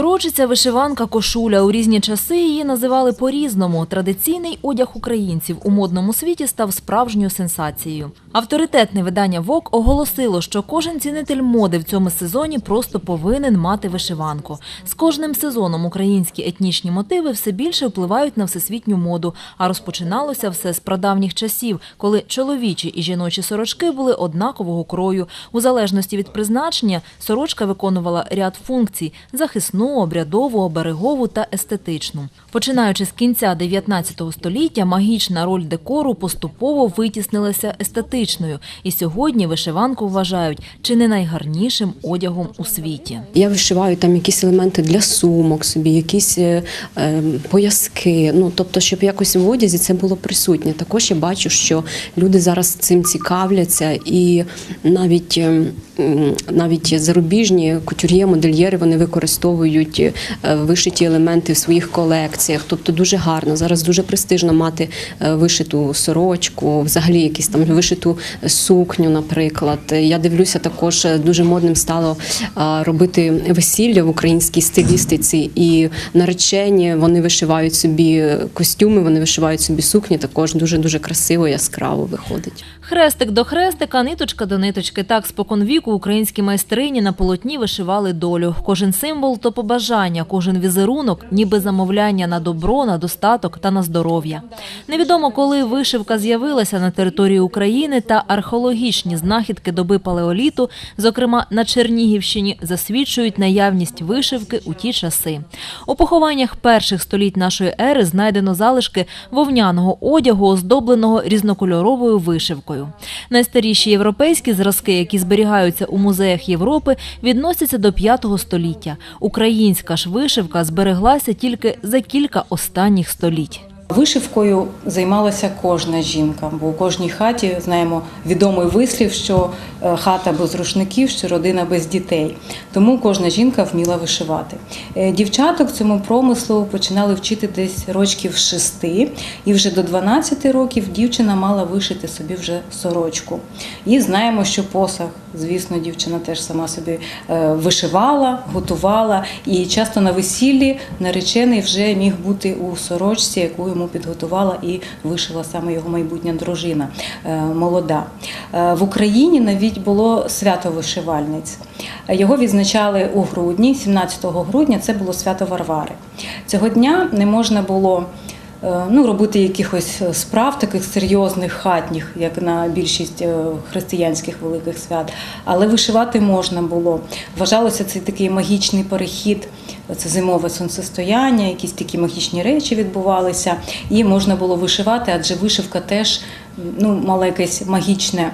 Сорочиця, вишиванка, кошуля. У різні часи її називали по-різному. Традиційний одяг українців у модному світі став справжньою сенсацією. Авторитетне видання ВОК оголосило, що кожен цінитель моди в цьому сезоні просто повинен мати вишиванку. З кожним сезоном українські етнічні мотиви все більше впливають на всесвітню моду. А розпочиналося все з прадавніх часів, коли чоловічі і жіночі сорочки були однакового крою. У залежності від призначення сорочка виконувала ряд функцій – захисну, обрядову, оберегову та естетичну. Починаючи з кінця 19 століття, магічна роль декору поступово витіснилася естетичною. І сьогодні вишиванку вважають чи не найгарнішим одягом у світі. Я вишиваю там якісь елементи для сумок собі, якісь е, е, пояски. Ну тобто, щоб якось в одязі це було присутнє. Також я бачу, що люди зараз цим цікавляться, і навіть е, навіть зарубіжні кутюр'є, модельєри вони використовують е, вишиті елементи в своїх колекціях. Тобто дуже гарно. Зараз дуже престижно мати е, вишиту сорочку, взагалі якісь там вишиту сукню, наприклад. Я дивлюся, також е, дуже модним стало робити весілля в українській стилістиці, і наречені вони вишивають собі костюми, вони вишивають собі сукні. Також дуже дуже красиво, яскраво виходить. Хрестик до хрестика, ниточка до ниточки. Так спокон віку українські майстрині на полотні вишивали долю. Кожен символ то побажання, кожен візерунок, ніби замовляння на добро, на достаток та на здоров'я. Невідомо, коли вишивка з'явилася на території України, та археологічні знахідки доби палеоліту, зокрема на Чернігівщині, засвідчують наявність вишивки у ті часи. У похованнях перших століть нашої ери знайдено залишки вовняного одягу, оздобленого різнокольоровою вишивкою. Найстаріші європейські зразки, які зберігаються у музеях Європи, відносяться до 5 століття. Українська ж вишивка збереглася тільки за кілька останніх століть. Вишивкою займалася кожна жінка, бо у кожній хаті знаємо відомий вислів, що е, хата без рушників, що родина без дітей. Тому кожна жінка вміла вишивати. Е, Дівчаток цьому промислу починали вчити десь рочків шести, і вже до 12 років дівчина мала вишити собі вже сорочку. І знаємо, що посаг, звісно, дівчина теж сама собі е, вишивала, готувала, і часто на весіллі наречений вже міг бути у сорочці, яку йому підготувала і вишила саме його майбутня дружина е, молода. Е, В Україні навіть було свято вишивальниць. Його відзначали у грудні, 17 грудня це було свято Варвари. Цього дня не можна було ну, робити якихось справ таких серйозних хатніх, як на більшість е, християнських великих свят, але вишивати можна було. Вважалося це такий магічний перехід, це зимове сонцестояння, якісь такі магічні речі відбувалися, і можна було вишивати, адже вишивка теж ну, мала якесь магічне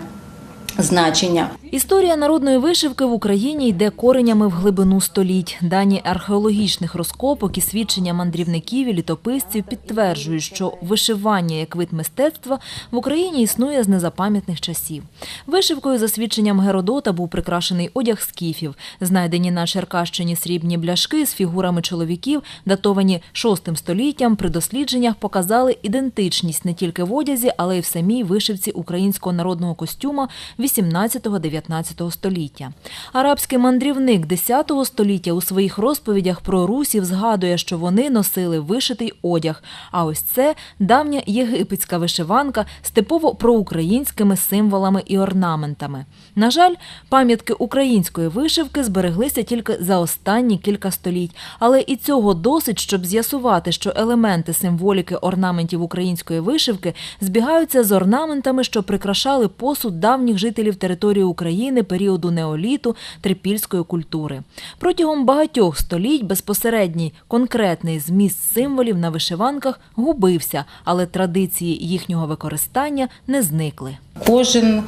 значення. Історія народної вишивки в Україні йде коренями в глибину століть. Дані археологічних розкопок і свідчення мандрівників і літописців підтверджують, що вишивання як вид мистецтва в Україні існує з незапам'ятних часів. Вишивкою, за свідченням Геродота, був прикрашений одяг скіфів. Знайдені на Черкащині срібні бляшки з фігурами чоловіків, датовані VI століттям, при дослідженнях показали ідентичність не тільки в одязі, але й в самій вишивці українського народного костюма 18-19 століття. Арабський мандрівник 10 століття у своїх розповідях про русів згадує, що вони носили вишитий одяг. А ось це давня єгипетська вишиванка з типово проукраїнськими символами і орнаментами. На жаль, пам'ятки української вишивки збереглися тільки за останні кілька століть, але і цього досить, щоб з'ясувати, що елементи символіки орнаментів української вишивки збігаються з орнаментами, що прикрашали посуд давніх жителів території України періоду неоліту трипільської культури. Протягом багатьох століть безпосередній конкретний зміст символів на вишиванках губився, але традиції їхнього використання не зникли. Кожен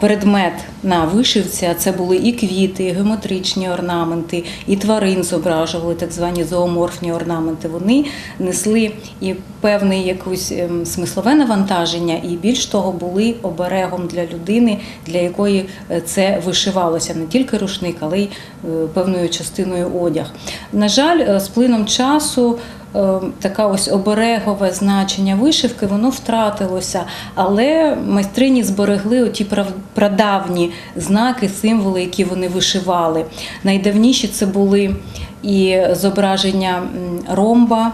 предмет на вишивці, а це були і квіти, і геометричні орнаменти, і тварин зображували, так звані зооморфні орнаменти. Вони несли і певне якусь ем, смислове навантаження, і більш того, були оберегом для людини, для якої е, це вишивалося не тільки рушник, але й е, певною частиною одяг. На жаль, е, з плином часу. Е, Така ось оберегове значення вишивки, воно втратилося, але майстрині зберегли оті прадавні знаки, символи, які вони вишивали. Найдавніші це були і зображення ромба.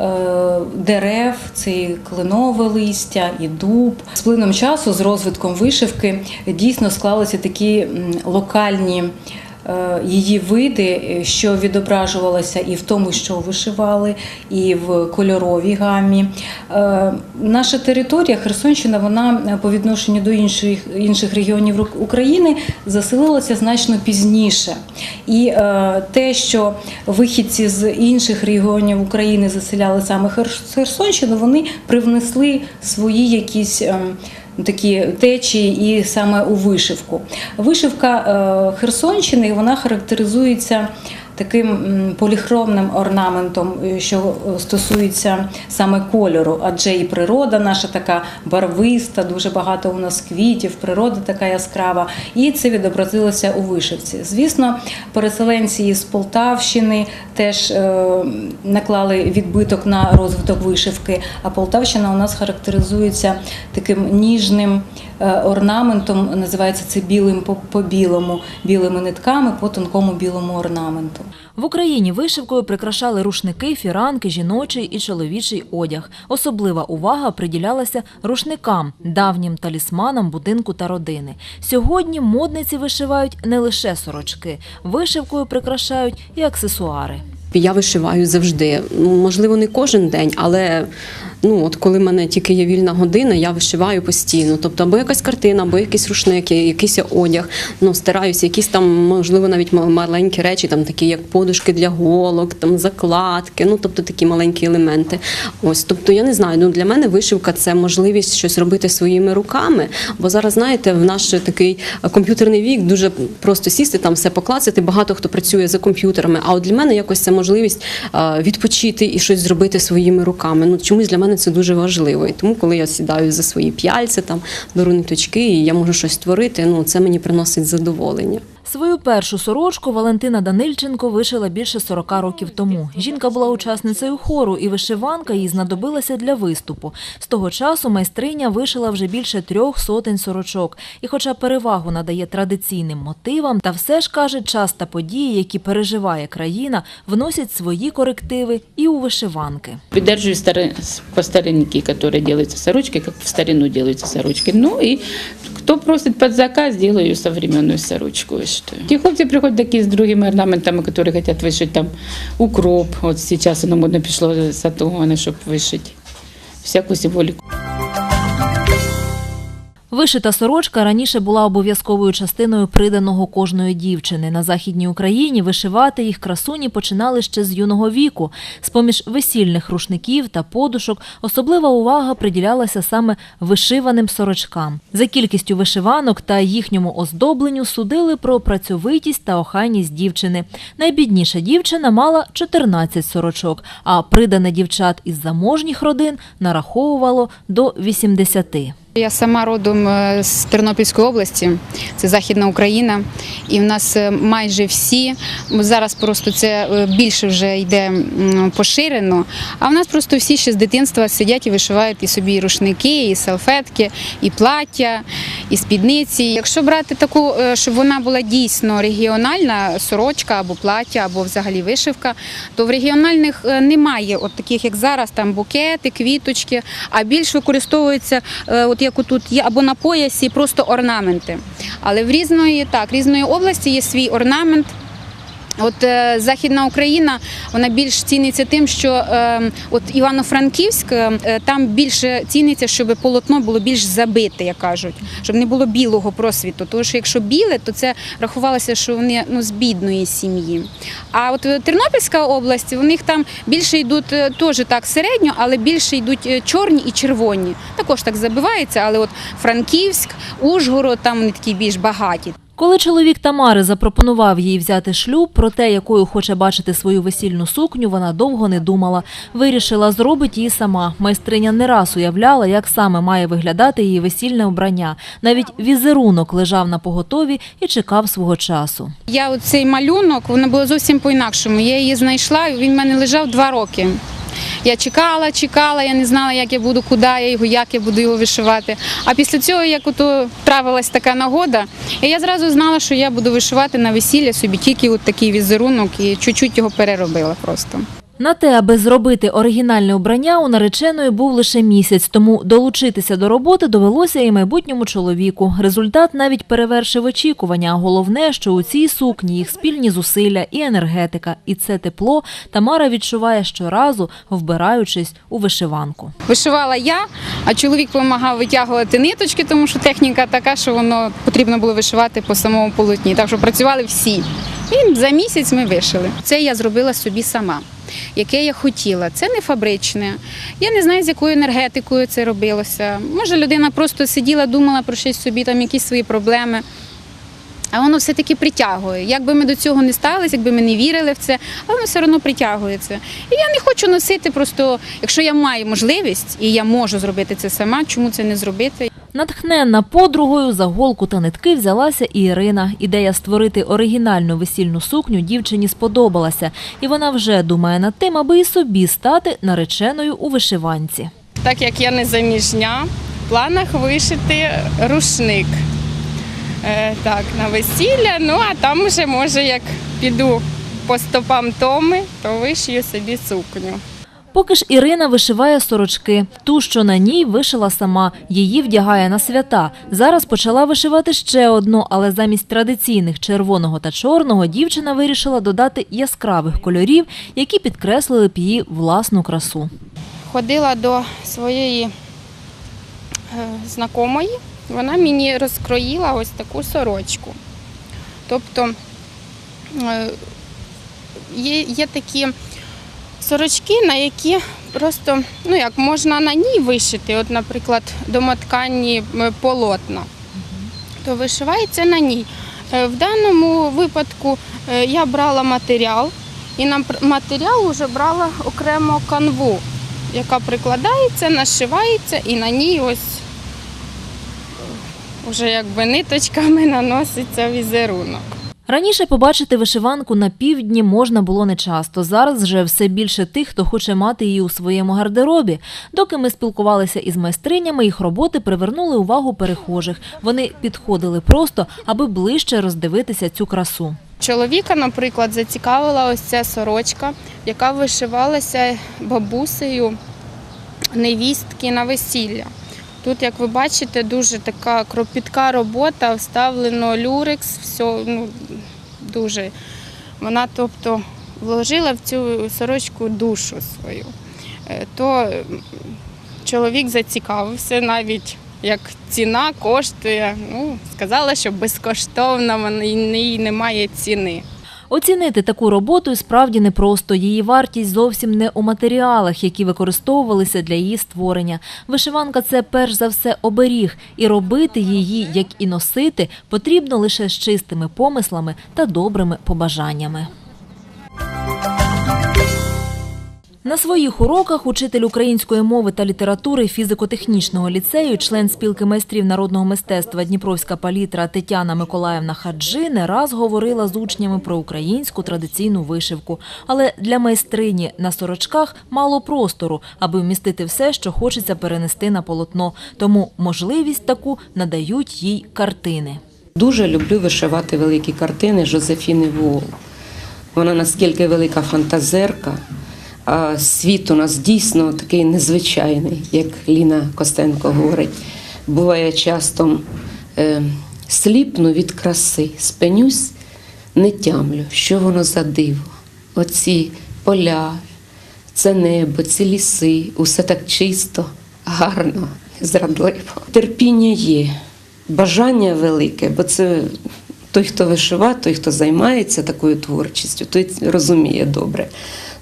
е, Дерев, це і кленове листя, і дуб. З плином часу, з розвитком вишивки, дійсно склалися такі локальні її види, е, що відображувалося і в тому, що вишивали, і в кольоровій гамі. Е, Наша територія Херсонщина, вона е, по відношенню до інших, інших регіонів України заселилася значно пізніше. І е, те, що вихідці з інших регіонів України заселяли саме Херсонщину, вони привнесли свої якісь. Такі течії і саме у вишивку. Вишивка е, Херсонщини вона характеризується таким поліхромним орнаментом, е, що стосується саме кольору, адже і природа наша така барвиста, дуже багато у нас квітів, природа така яскрава, і це відобразилося у вишивці. Звісно, переселенці із Полтавщини теж е, наклали відбиток на розвиток вишивки. А Полтавщина у нас характеризується таким ніжним орнаментом, називається це білим по, по білому, білими нитками по тонкому білому орнаменту. В Україні вишивкою прикрашали рушники, фіранки, жіночий і чоловічий одяг. Особлива увага приділялася рушникам, давнім талісманам будинку та родини. Сьогодні модниці вишивають не лише сорочки, вишивкою прикрашають і аксесуари. Я вишиваю завжди. Ну, можливо, не кожен день, але ну, от коли в мене тільки є вільна година, я вишиваю постійно. Тобто, або якась картина, або якийсь рушник, я- якийсь одяг. Ну, стараюся, якісь там, можливо, навіть маленькі речі, там такі як подушки для голок, там закладки, ну тобто такі маленькі елементи. Ось, тобто, я не знаю. Ну для мене вишивка це можливість щось робити своїми руками. Бо зараз, знаєте, в наш такий комп'ютерний вік дуже просто сісти там все поклацати. Багато хто працює за комп'ютерами. А от для мене якось це можливість відпочити і щось зробити своїми руками. Ну чомусь для мене це дуже важливо. І тому, коли я сідаю за свої п'яльці, там беру ниточки, і я можу щось створити. Ну це мені приносить задоволення. Свою першу сорочку Валентина Данильченко вишила більше 40 років тому. Жінка була учасницею хору, і вишиванка їй знадобилася для виступу. З того часу майстриня вишила вже більше трьох сотень сорочок. І, хоча перевагу надає традиційним мотивам, та все ж каже, час та події, які переживає країна, вносять свої корективи і у вишиванки. Придерживаюсь стари, по старинке, которые делаются сорочки, как в старину делаются сорочки. Ну и кто просит под заказ, делаю современную сорочку. И Ті хлопці приходять такі з другими орнаментами, які хочуть вишити там укроп. От зараз воно модно пішло сатугони, щоб вишити. Всяку символіку. Вишита сорочка раніше була обов'язковою частиною приданого кожної дівчини. На Західній Україні вишивати їх красуні починали ще з юного віку. З-поміж весільних рушників та подушок особлива увага приділялася саме вишиваним сорочкам. За кількістю вишиванок та їхньому оздобленню судили про працьовитість та охайність дівчини. Найбідніша дівчина мала 14 сорочок, а придане дівчат із заможніх родин нараховувало до 80. Я сама родом е, з Тернопільської області, це Західна Україна, і в нас е, майже всі зараз просто це е, більше вже йде поширено. А в нас просто всі ще з дитинства сидять і вишивають і собі і рушники, і салфетки, і плаття, і спідниці. Якщо брати таку, щоб вона була дійсно регіональна сорочка або плаття, або взагалі вишивка, то в регіональних немає от таких, як зараз, там букети, квіточки, а більш використовується, е, от як отут є, або на поясі, просто орнаменти. Але в різної, так, різної області є свій орнамент. От е, Західна Україна вона більш ціниться тим, що е, от Івано-Франківськ е, там більше ціниться, щоб полотно було більш забите, як кажуть, щоб не було білого просвіту. Тому що якщо біле, то це рахувалося, що вони ну з бідної сім'ї. А от Тернопільська область, у них там більше йдуть е, теж так середньо, але більше йдуть е, чорні і червоні. Також так забивається, але от Франківськ, Ужгород, там вони такі більш багаті. Коли чоловік Тамари запропонував їй взяти шлюб, про те, якою хоче бачити свою весільну сукню, вона довго не думала. Вирішила, зробить її сама. Майстриня не раз уявляла, як саме має виглядати її весільне обрання. Навіть візерунок лежав на поготові і чекав свого часу. Я цей малюнок, воно було зовсім по-інакшому. Я її знайшла, він в мене лежав два роки. Я чекала, чекала, я не знала, як я буду, куди я його, як я буду його вишивати. А після цього, як ото травилась така нагода, і я зразу знала, що я буду вишивати на весілля собі тільки от такий візерунок і чуть-чуть його переробила просто. На те, аби зробити оригінальне обрання, у нареченої був лише місяць, тому долучитися до роботи довелося і майбутньому чоловіку. Результат навіть перевершив очікування. Головне, що у цій сукні їх спільні зусилля і енергетика, і це тепло Тамара відчуває щоразу, вбираючись у вишиванку. Вишивала я, а чоловік допомагав витягувати ниточки, тому що техніка така, що воно потрібно було вишивати по самому полотні. Так що працювали всі. І за місяць ми вишили. Це я зробила собі сама. Яке я хотіла. Це не фабричне. Я не знаю, з якою енергетикою це робилося. Може, людина просто сиділа, думала про щось собі, там якісь свої проблеми. А воно все-таки притягує. Як би ми до цього не ставилися, якби ми не вірили в це, але воно все одно притягує це. І я не хочу носити просто, якщо я маю можливість і я можу зробити це сама, чому це не зробити? Натхненна подругою за голку та нитки взялася і Ірина. Ідея створити оригінальну весільну сукню дівчині сподобалася, і вона вже думає над тим, аби і собі стати нареченою у вишиванці. Так як я не заміжня, в планах вишити рушник. Е, так, на весілля. Ну а там вже може як піду по стопам Томи, то вишию собі сукню. Поки ж Ірина вишиває сорочки. Ту, що на ній вишила сама, її вдягає на свята. Зараз почала вишивати ще одну, але замість традиційних червоного та чорного дівчина вирішила додати яскравих кольорів, які підкреслили б її власну красу. Ходила до своєї е, знакомої, вона мені розкроїла ось таку сорочку. Тобто е, є, є такі сорочки, на які просто ну як можна на ній вишити, от, наприклад, домотканні е, полотна, то вишивається на ній. Е, В даному випадку я брала матеріал і на матеріал вже брала окремо канву, яка прикладається, нашивається і на ній ось вже якби ниточками наноситься візерунок. Раніше побачити вишиванку на півдні можна було нечасто. Зараз вже все більше тих, хто хоче мати її у своєму гардеробі. Доки ми спілкувалися із майстринями, їх роботи привернули увагу перехожих. Вони підходили просто, аби ближче роздивитися цю красу. Чоловіка, наприклад, зацікавила ось ця сорочка, яка вишивалася бабусею невістки на весілля. Тут, як ви бачите, дуже така кропітка робота, вставлено люрекс, все ну, дуже. Вона тобто вложила в цю сорочку душу свою. Е, То чоловік зацікавився навіть. Як ціна коштує, ну сказала, що безкоштовно, неї немає ціни. Оцінити таку роботу справді непросто. Її вартість зовсім не у матеріалах, які використовувалися для її створення. Вишиванка це перш за все оберіг, і робити її, як і носити, потрібно лише з чистими помислами та добрими побажаннями. На своїх уроках учитель української мови та літератури фізико-технічного ліцею, член спілки майстрів народного мистецтва Дніпровська палітра Тетяна Миколаївна Хаджи не раз говорила з учнями про українську традиційну вишивку. Але для майстрині на сорочках мало простору, аби вмістити все, що хочеться перенести на полотно. Тому можливість таку надають їй картини. Дуже люблю вишивати великі картини Жозефіни Вол. Вона наскільки велика фантазерка, світ у нас дійсно такий незвичайний, як Ліна Костенко говорить. Буває часто е, сліпну від краси, спинюсь, не тямлю, що воно за диво. Оці поля, це небо, ці ліси, усе так чисто, гарно, зрадливо. Терпіння є, бажання велике, бо це той, хто вишиває, той, хто займається такою творчістю, той розуміє добре.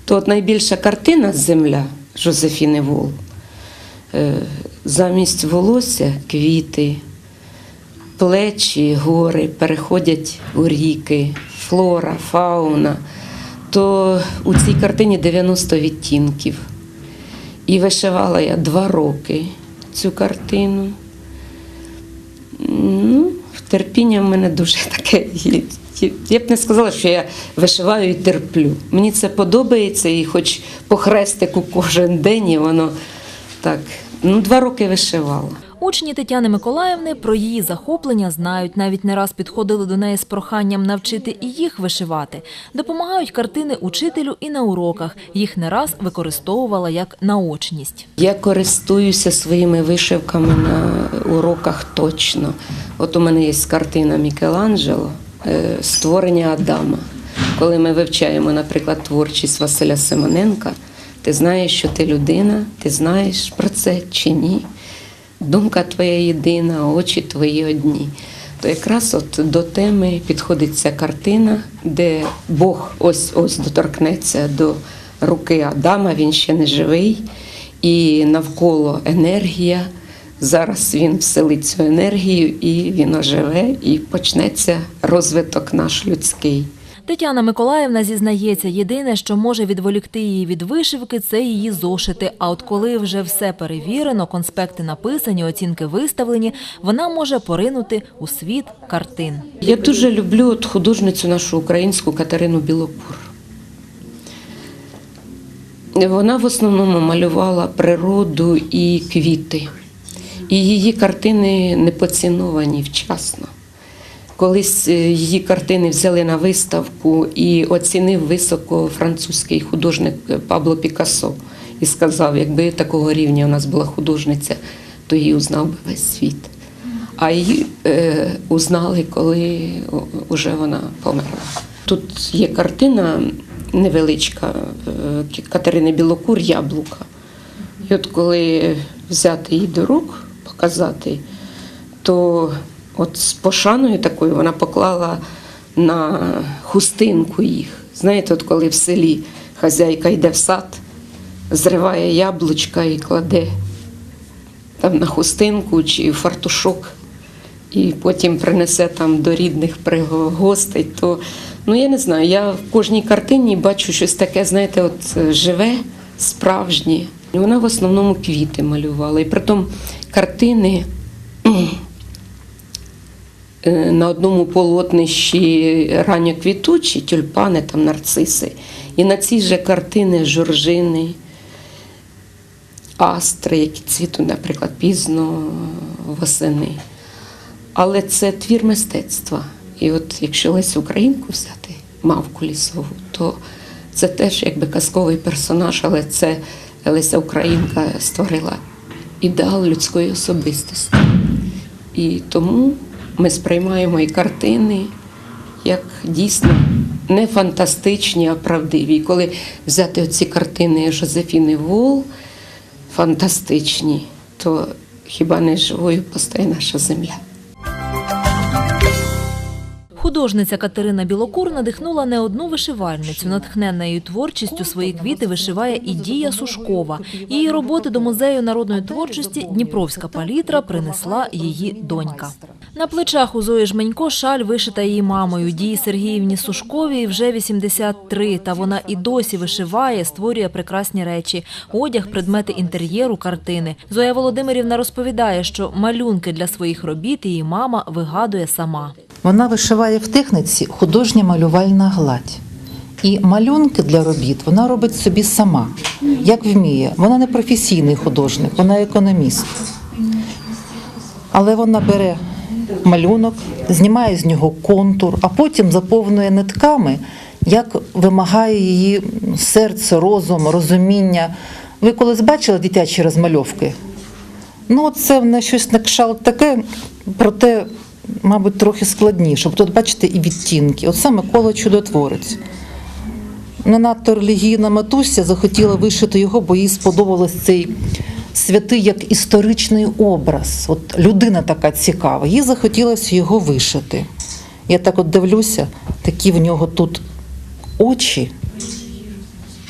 То от найбільша картина Земля Жозефіни Вол. Е, Замість волосся квіти, плечі, гори переходять у ріки, флора, фауна. То у цій картині 90 відтінків. І вишивала я два роки цю картину. Ну, терпіння в мене дуже таке є, Я б не сказала, що я вишиваю і терплю. Мені це подобається, і хоч по хрестику кожен день, і воно так. Ну, два роки вишивала. Учні Тетяни Миколаївни про її захоплення знають. Навіть не раз підходили до неї з проханням навчити і їх вишивати. Допомагають картини учителю і на уроках. Їх не раз використовувала як наочність. Я користуюся своїми вишивками на уроках точно. От у мене є картина Мікеланджело Створення Адама. Коли ми вивчаємо, наприклад, творчість Василя Симоненка, ти знаєш, що ти людина, ти знаєш про це чи ні. Думка твоя єдина, очі твої одні. То якраз от до теми підходить ця картина, де Бог ось ось доторкнеться до руки Адама, він ще не живий, і навколо енергія. Зараз він вселить цю енергію, і він оживе, і почнеться розвиток наш людський. Тетяна Миколаївна зізнається, єдине, що може відволікти її від вишивки, це її зошити. А от коли вже все перевірено, конспекти написані, оцінки виставлені, вона може поринути у світ картин. Я дуже люблю от художницю нашу українську Катерину Білокур. Вона в основному малювала природу і квіти. І її картини не поціновані вчасно. Колись е, її картини взяли на виставку і оцінив високо французький художник Пабло Пікассо і сказав, якби такого рівня у нас була художниця, то її узнав би весь світ. А її е, узнали, коли вже вона померла. Тут є картина невеличка е, Катерини Білокур Яблука. І от коли взяти її до рук, показати, то от з пошаною такою вона поклала на хустинку їх. Знаєте, от коли в селі хазяйка йде в сад, зриває яблучка і кладе там на хустинку чи фартушок, і потім принесе там до рідних приго- гостей, то ну я не знаю, я в кожній картині бачу щось таке, знаєте, от живе, справжнє. Вона в основному квіти малювала. І притом картини е, на одному полотнищі ранньоквітучі, тюльпани, там нарциси. І на цій же картини жоржини, астри, які цвітуть, наприклад, пізно восени. Але це твір мистецтва. І от якщо Лесю Українку взяти, мавку лісову, то це теж якби казковий персонаж, але це Леся Українка створила ідеал людської особистості. І тому ми сприймаємо і картини як дійсно не фантастичні, а правдиві. Коли взяти оці картини Жозефіни Вол, фантастичні, то хіба не живою постає наша земля. Художниця Катерина Білокур надихнула не одну вишивальницю. Натхненна творчістю свої квіти вишиває і Дія Сушкова. Її роботи до музею народної творчості Дніпровська палітра принесла її донька. На плечах у Зої Жменько шаль вишита її мамою Дії Сергіївні Сушковій вже 83, та вона і досі вишиває, створює прекрасні речі, одяг, предмети інтер'єру, картини. Зоя Володимирівна розповідає, що малюнки для своїх робіт її мама вигадує сама. Вона вишиває в техніці художня малювальна гладь. І малюнки для робіт вона робить собі сама, як вміє. Вона не професійний художник, вона економіст. Але вона бере малюнок, знімає з нього контур, а потім заповнює нитками, як вимагає її серце, розум, розуміння. Ви колись бачили дитячі розмальовки? Ну, це в щось на кшалт таке, проте, мабуть, трохи складніше. Бо тут, бачите, і відтінки. От саме коло чудотворець. Не надто релігійна матуся захотіла вишити його, бо їй сподобалось цей святий як історичний образ. От людина така цікава. Їй захотілося його вишити. Я так от дивлюся, такі в нього тут очі,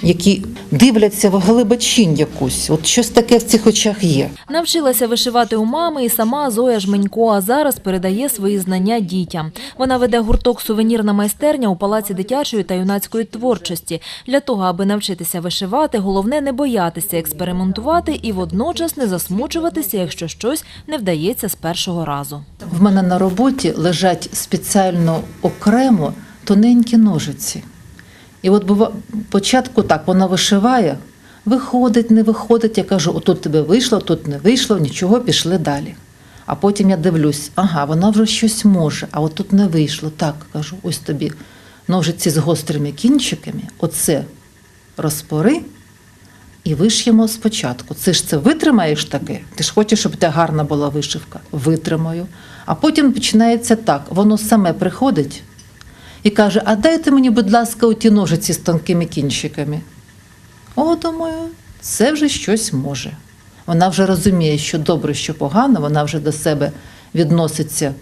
які дивляться в глибочинь якусь. От щось таке в цих очах є. Навчилася вишивати у мами і сама Зоя Жменько, а зараз передає свої знання дітям. Вона веде гурток сувенірна майстерня у палаці дитячої та юнацької творчості. Для того, аби навчитися вишивати, головне не боятися експериментувати і водночас не засмучуватися, якщо щось не вдається з першого разу. В мене на роботі лежать спеціально окремо тоненькі ножиці. І от бува, спочатку так вона вишиває, виходить, не виходить. Я кажу, отут тебе вийшло, тут не вийшло, нічого, пішли далі. А потім я дивлюсь, ага, вона вже щось може, а от тут не вийшло. Так, кажу, ось тобі ножиці з гострими кінчиками, оце розпори і виш'ємо спочатку. Це ж це витримаєш таке. Ти ж хочеш, щоб тебе гарна була вишивка. Витримаю. А потім починається так: воно саме приходить і каже: А дайте мені, будь ласка, оті ножиці з тонкими кінчиками. О, думаю, це вже щось може. Вона вже розуміє, що добре, що погано, вона вже до себе відноситься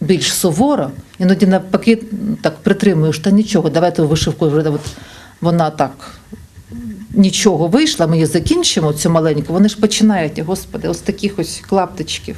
більш суворо, іноді навпаки так притримуєш, та нічого, давайте вишивку от вона так нічого вийшла, ми її закінчимо, цю маленьку, вони ж починають, господи, ось таких ось клаптичків.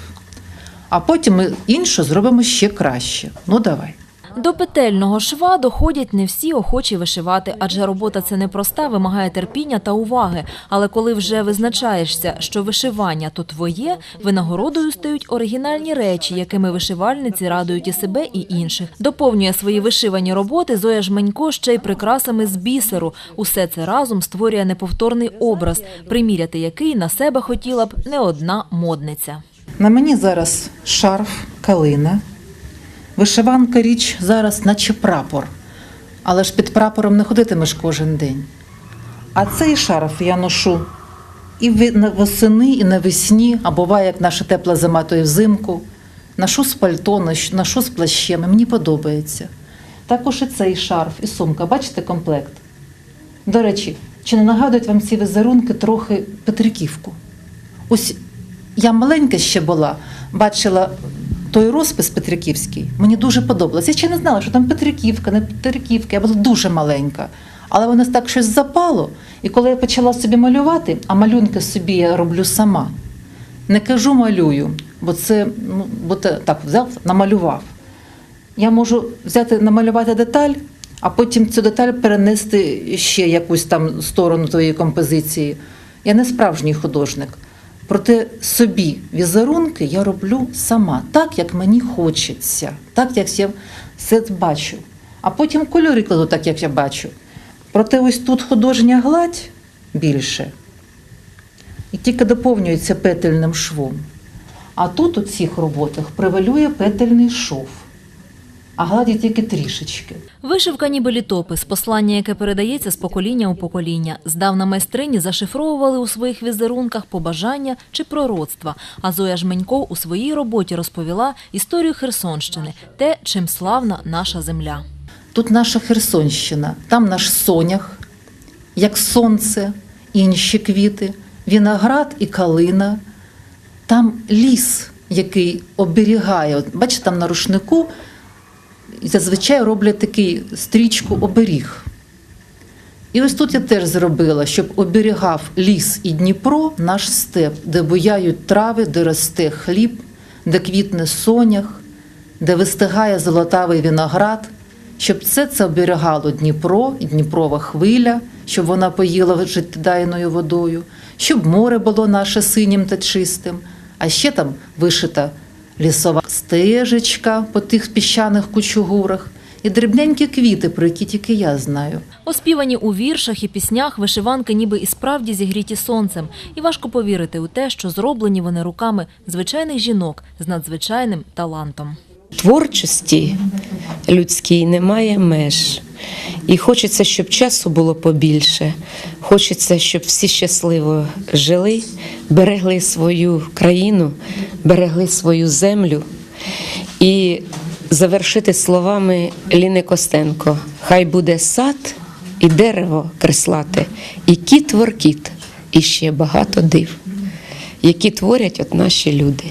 А потім ми іншу зробимо ще краще. Ну давай. До петельного шва доходять не всі охочі вишивати, адже робота це непроста, вимагає терпіння та уваги. Але коли вже визначаєшся, що вишивання то твоє, винагородою стають оригінальні речі, якими вишивальниці радують і себе, і інших. Доповнює свої вишивані роботи Зоя Жменько ще й прикрасами з бісеру. Усе це разом створює неповторний образ, приміряти який на себе хотіла б не одна модниця. На мені зараз шарф, калина. Вишиванка річ зараз, наче прапор. Але ж під прапором не ходитимеш кожен день. А цей шарф я ношу і на- восени, і навесні, а буває, як наша тепла зима, то і взимку. Ношу з пальто, ношу з плащем, і мені подобається. Також і цей шарф, і сумка. Бачите комплект? До речі, чи не нагадують вам ці візерунки трохи Петриківку? Ось я маленька ще була, бачила той розпис Петриківський. Мені дуже подобалось. Я ще не знала, що там Петриківка, не Петриківка. Я була дуже маленька. Але воно так щось запало. І коли я почала собі малювати, а малюнки собі я роблю сама. Не кажу малюю, бо це ну, бо те, так взяв, намалював. Я можу взяти, намалювати деталь, а потім цю деталь перенести ще якусь там сторону твоєї композиції. Я не справжній художник. Проте собі візерунки я роблю сама, так, як мені хочеться, так, як я все бачу. А потім кольори кладу так, як я бачу. Проте ось тут художня гладь більше, і тільки доповнюється петельним швом. А тут у цих роботах превалює петельний шов, а гладі тільки трішечки. Вишивка ніби літопис, послання, яке передається з покоління у покоління. Здавна майстрині зашифровували у своїх візерунках побажання чи пророцтва. А Зоя Жменько у своїй роботі розповіла історію Херсонщини, те, чим славна наша земля. Тут наша Херсонщина, там наш сонях, як сонце, інші квіти, виноград і калина, там ліс, який оберігає. Бачите, там на рушнику зазвичай роблять такий стрічку оберіг. І ось тут я теж зробила, щоб оберігав ліс і Дніпро, наш степ, де буяють трави, де росте хліб, де квітне сонях, де вистигає золотавий виноград, щоб це це оберігало Дніпро і Дніпрова хвиля, щоб вона поїла життєдайною водою, щоб море було наше синім та чистим, а ще там вишита лісова стежечка по тих піщаних кучугурах і дрібненькі квіти, про які тільки я знаю. Оспівані у віршах і піснях вишиванки ніби і справді зігріті сонцем. І важко повірити у те, що зроблені вони руками звичайних жінок з надзвичайним талантом. Творчості людській немає меж. І хочеться, щоб часу було побільше. Хочеться, щоб всі щасливо жили, берегли свою країну, берегли свою землю. І завершити словами Ліни Костенко: Хай буде сад і дерево креслате, і кіт воркіт, і ще багато див, які творять от наші люди.